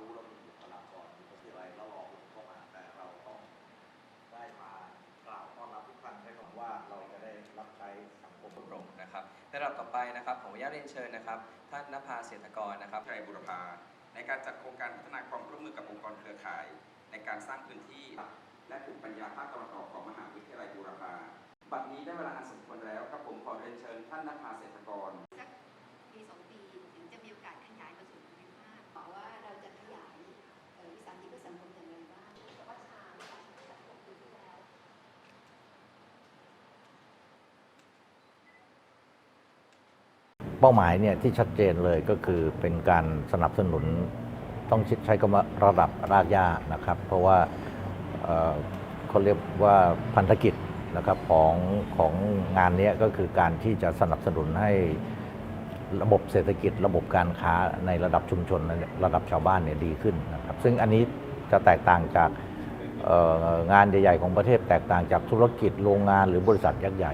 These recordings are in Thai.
รู้เรามีบุคลากรมีวิทยาลัยแล้วรอคุณเข้ามาแต่เราต้องได้มากล่าวต้อนรับทุกท่านใช้คำว่าเราจะได้รับใช้สังคมอบรมนะครับในระดับต่อไปนะครับผมอนุญาตเรียนเชิญนะครับ ท่านนภาเศรษฐกรนะครับวิทยาลัยบุรพาในการจัดโครงการพัฒนาความร่วมมือกับองค์กรเครือข่าย ในการสร้างพื้นที่ และกลุ่มปัญญาภาคตะวันออกของมหาวิทยาลัยบูรพาบัดนี้ได้เวลาอันสมควรแล้วครับผมขอเรียนเชิญท่านนภาเศรษฐกร สักปีสองปีถึงจะมีโอกาสขยายมาสู่ภูมิภาคบอกว่าเราจะขยายเอ่อวิสาหกิจเพื่อสังคมอย่างไรบ้างแต่ว่าชาค่ะจากหกปีที่แล้ว เป้าหมายเนี่ยที่ชัดเจนเลยก็คือเป็นการสนับสนุนต้องใช้คำว่าระดับรากหญ้านะครับ เพราะว่าเขาเรียกว่าพันธกิจนะครับของของงานนี้ก็คือการที่จะสนับสนุนให้ระบบเศรษฐกิจ ระบบการค้าในระดับชุมชนระดับชาวบ้านเนี่ยดีขึ้นนะครับ ซึ่งอันนี้จะแตกต่างจากงานใหญ่ๆของประเทศแตกต่างจากธุรกิจโรงงานหรือบริษัทยักษ์ใหญ่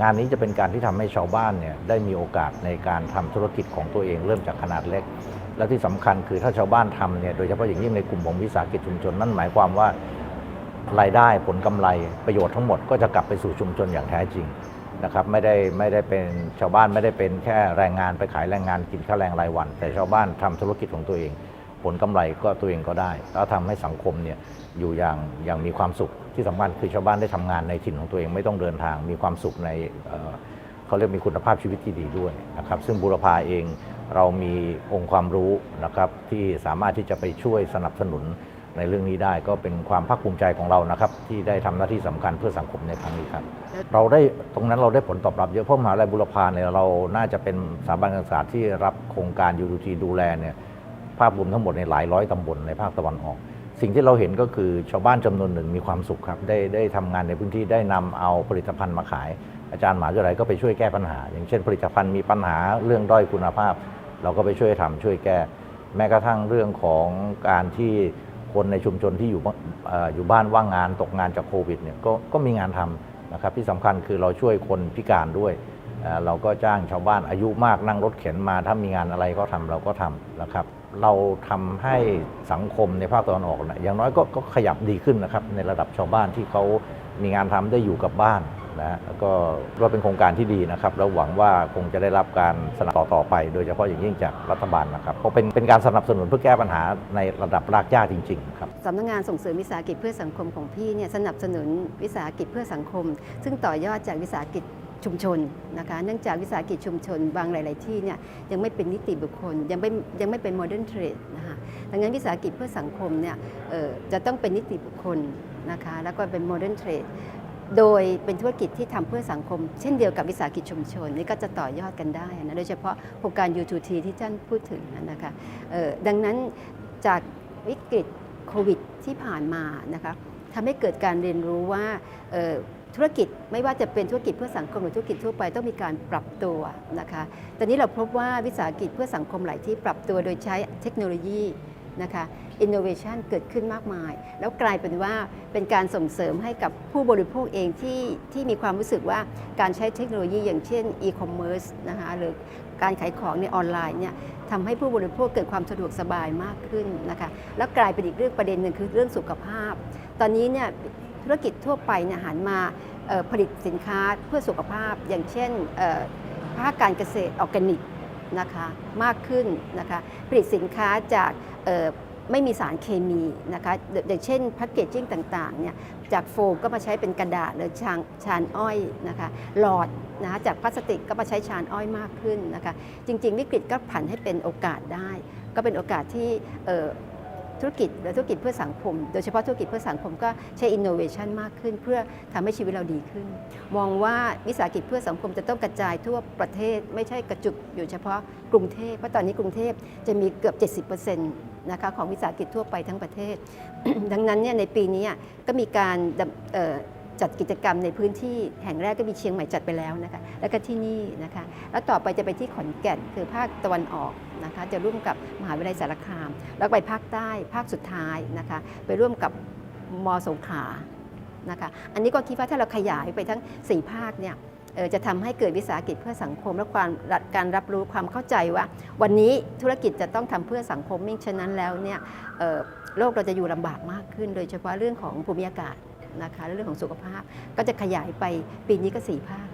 งานนี้จะเป็นการที่ทำให้ชาวบ้านเนี่ยได้มีโอกาสในการทำธุรกิจของตัวเองเริ่มจากขนาดเล็ก และที่สำคัญคือถ้าชาวบ้านทำเนี่ยโดยเฉพาะอย่างยิ่งในกลุ่มของวิสาหกิจชุมชนนั่นหมายความว่ารายได้ผลกำไรประโยชน์ทั้งหมดก็จะกลับไปสู่ชุมชนอย่างแท้จริงนะครับไม่ได้ไม่ได้เป็นชาวบ้านไม่ได้เป็นแค่แรงงานไปขายแรงงานกินค่าแรงรายวัน แต่ชาวบ้านทำธุรกิจของตัวเอง ผลกำไรก็ตัวเองก็ได้ แล้วทำให้สังคมเนี่ยอยู่อย่างอย่างมีความสุข ที่สำคัญคือชาวบ้านได้ทำงานในถิ่นของตัวเองไม่ต้องเดินทางมีความสุขในเอ่อเขาเรียกมีคุณภาพชีวิตที่ดีด้วยนะครับ ซึ่งบุรพาเองเรามีองค์ความรู้นะครับที่สามารถที่จะไปช่วยสนับสนุนในเรื่องนี้ได้ก็เป็นความภาคภูมิใจของเรานะครับ ที่ได้ทำหน้าที่สำคัญเพื่อสังคมในครั้งนี้ครับ เราได้ตรงนั้นเราได้ผลตอบรับเยอะเพราะมหาวิทยาลัยบุรพาเนี่ยเราน่าจะเป็นสถาบันการศึกษาที่รับโครงการ UTT ดูแลเนี่ยภาพรวมทั้งหมดในหลายร้อยตำบลในภาคตะวันออก สิ่งที่เราเห็นก็คือชาวบ้านจำนวนหนึ่งมีความสุขครับ ได้ได้ทำงานในพื้นที่ได้นำเอาผลิตภัณฑ์มาขาย อาจารย์หมหาวิทยาลัยก็ไปช่วยแก้ปัญหา อย่างเช่น ผลิตภัณฑ์มีปัญหาเรื่องด้อยคุณภาพ เราก็ไปช่วยทำช่วยแก้ แม้กระทั่งเรื่องของการที่คนในชุมชนที่อยู่บ้านเอ่อยู่บ้านว่างงานตกงานจากโควิดเนี่ยก็ก็มีงานทำนะครับที่สำคัญคือเราช่วยคนพิการด้วยเอ่อเราก็จ้างชาวบ้านอายุมากนั่งรถเข็นมาถ้ามีงานอะไรก็ทำเราก็ทำนะครับ เราทำให้สังคมในภาคตะวันออกนะอย่างน้อยก็ก็ขยับดีขึ้นนะครับในระดับชาวบ้านที่เขามีงานทำได้อยู่กับบ้านนะแล้วก็ก็เป็นโครงการที่ดีนะครับแล้วหวังว่าคงจะได้รับการสนับสนุนต่อไป โดยเฉพาะอย่างยิ่งจากรัฐบาลนะครับเพราะเป็นเป็นการสนับสนุนเพื่อแก้ปัญหาในระดับรากหญ้าจริงๆครับสำนักงานส่งเสริมวิสาหกิจเพื่อสังคมของพี่เนี่ยสนับสนุนวิสาหกิจเพื่อสังคม ซึ่งต่อยอดจากวิสาหกิจ ชุมชนนะคะเนื่องจากวิสาหกิจชุมชนบางหลาย ๆ ที่เนี่ยยังไม่เป็นนิติบุคคล ยังไม่ยังไม่เป็นโมเดิร์นเทรดนะคะดังนั้นวิสาหกิจเพื่อสังคมเนี่ยจะต้องเป็นนิติบุคคลนะคะแล้วก็เป็นโมเดิร์นเทรดโดยเป็นธุรกิจที่ทำเพื่อสังคม เช่นเดียวกับวิสาหกิจชุมชนนี่ก็จะต่อยอดกันได้นะโดยเฉพาะโครงการ U2T ที่ท่านพูดถึงนะคะดังนั้นจากวิกฤตโควิดที่ผ่านมานะคะทำให้เกิดการเรียนรู้ว่า ธุรกิจไม่ว่าจะเป็นธุรกิจเพื่อสังคมหรือธุรกิจทั่วไปต้องมีการปรับตัวนะคะตอนนี้เราพบว่าวิสาหกิจเพื่อสังคมหลายที่ปรับตัวโดยใช้เทคโนโลยีนะคะอินโนเวชันเกิดขึ้นมากมาย แล้วกลายเป็นว่าเป็นการส่งเสริมให้กับผู้บริโภคเองที่ที่มีความรู้สึกว่าการใช้เทคโนโลยีอย่างเช่นอีคอมเมิร์ซนะคะหรือการขายของในออนไลน์เนี่ยทำให้ผู้บริโภคเกิดความสะดวกสบายมากขึ้นนะคะแล้วกลายเป็นอีกเรื่องประเด็นหนึ่งคือเรื่องสุขภาพ ตอนนี้เนี่ย ธุรกิจทั่วไปเนี่ยหันมาผลิตสินค้าเพื่อสุขภาพ อย่างเช่นภาคการเกษตรออร์แกนิกนะคะมากขึ้นนะคะผลิตสินค้าจากไม่มีสารเคมีนะคะอย่างเช่นแพคเกจจิ้งต่างๆเนี่ยจากโฟมก็มาใช้เป็นกระดาษหรือชานชานอ้อยนะคะหลอดนะคะจากพลาสติกก็มาใช้ชานอ้อยมากขึ้นนะคะจริง ๆ วิกฤตก็ผันให้เป็นโอกาสได้ ก็เป็นโอกาสที่ ธุรกิจและธุรกิจเพื่อสังคม โดยเฉพาะธุรกิจเพื่อสังคมก็ใช้อินโนเวชันมากขึ้น เพื่อทำให้ชีวิตเราดีขึ้น มองว่าวิสาหกิจเพื่อสังคมจะต้องกระจายทั่วประเทศ ไม่ใช่กระจุกอยู่เฉพาะกรุงเทพเพราะตอนนี้กรุงเทพจะมีเกือบ 70%นะคะของวิสาหกิจทั่วไปทั้งประเทศ ดังนั้นเนี่ยในปีนี้ก็มีการ จัดกิจกรรมในพื้นที่แห่งแรกก็มีเชียงใหม่จัดไปแล้วนะคะแล้วก็ที่นี่นะคะแล้วต่อไปจะไปที่ขอนแก่นคือภาคตะวันออกนะคะจะร่วมกับมหาวิทยาลัยสารคาม แล้วไปภาคใต้ภาคสุดท้ายนะคะไปร่วมกับมสงขลานะคะอันนี้ก็คิดว่าถ้าเราขยายไปทั้ง 4 ภาคเนี่ยจะทำให้เกิดวิสาหกิจเพื่อสังคม และความการรับรู้ความเข้าใจว่า วันนี้ธุรกิจจะต้องทำเพื่อสังคมมิ่งฉะนั้นแล้วเนี่ยโลกเราจะอยู่ลำบากมากขึ้น โดยเฉพาะเรื่องของภูมิอากาศ นะคะเรื่องของสุขภาพก็จะขยายไปปีนี้ก็4ภาค